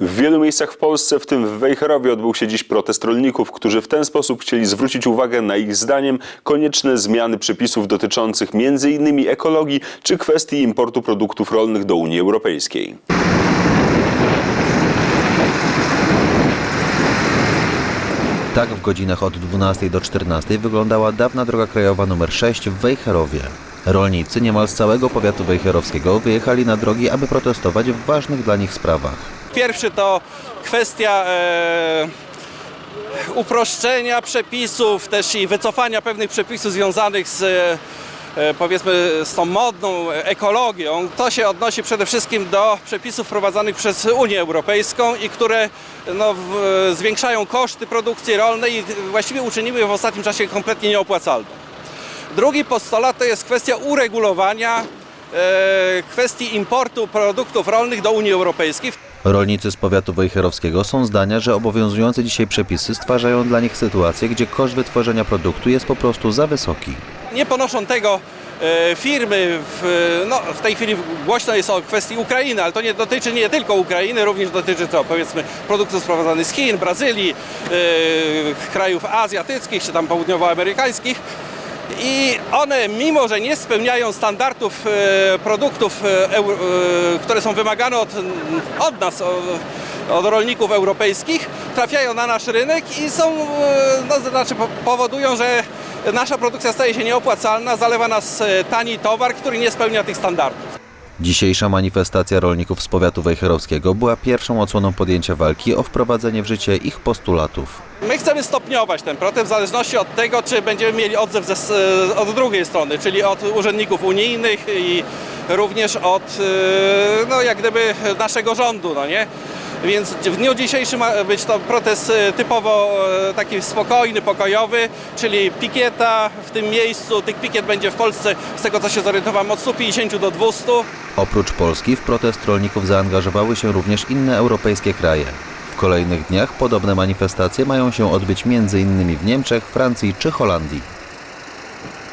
W wielu miejscach w Polsce, w tym w Wejherowie, odbył się dziś protest rolników, którzy w ten sposób chcieli zwrócić uwagę na ich zdaniem konieczne zmiany przepisów dotyczących m.in. ekologii czy kwestii importu produktów rolnych do Unii Europejskiej. Tak w godzinach od 12 do 14 wyglądała dawna droga krajowa nr 6 w Wejherowie. Rolnicy niemal z całego powiatu wejherowskiego wyjechali na drogi, aby protestować w ważnych dla nich sprawach. Pierwszy to kwestia e, uproszczenia przepisów, też i wycofania pewnych przepisów związanych z e, powiedzmy z tą modną ekologią. To się odnosi przede wszystkim do przepisów wprowadzanych przez Unię Europejską i które no, w, zwiększają koszty produkcji rolnej i właściwie uczyniły w ostatnim czasie kompletnie nieopłacalną. Drugi postulat to jest kwestia uregulowania e, kwestii importu produktów rolnych do Unii Europejskiej. Rolnicy z powiatu wejherowskiego są zdania, że obowiązujące dzisiaj przepisy stwarzają dla nich sytuację, gdzie koszt wytworzenia produktu jest po prostu za wysoki. nie ponoszą tego e, firmy, w, no, w tej chwili głośno jest o kwestii Ukrainy, ale to nie dotyczy nie tylko Ukrainy, również dotyczy to powiedzmy produktów sprowadzanych z Chin, Brazylii, e, krajów azjatyckich czy tam południowoamerykańskich. I one, mimo że nie spełniają standardów e, produktów, e, e, które są wymagane od, od nas, od, rolników europejskich, trafiają na nasz rynek i są, no, znaczy po- powodują, że nasza produkcja staje się nieopłacalna, zalewa nas tani towar, który nie spełnia tych standardów. Dzisiejsza manifestacja rolników z powiatu wejherowskiego była pierwszą odsłoną podjęcia walki o wprowadzenie w życie ich postulatów. My chcemy stopniować ten protest w zależności od tego, czy będziemy mieli odzew ze, s- od drugiej strony, czyli od urzędników unijnych i również od e, no, jak gdyby naszego rządu, no nie? Więc w dniu dzisiejszym ma być to protest e, typowo e, taki spokojny, pokojowy, czyli pikieta w tym miejscu. Tych pikiet będzie w Polsce, z tego co się zorientowałem, od 150 do 200. Oprócz Polski w protest rolników zaangażowały się również inne europejskie kraje. W kolejnych dniach podobne manifestacje mają się odbyć m.in. w Niemczech, Francji czy Holandii.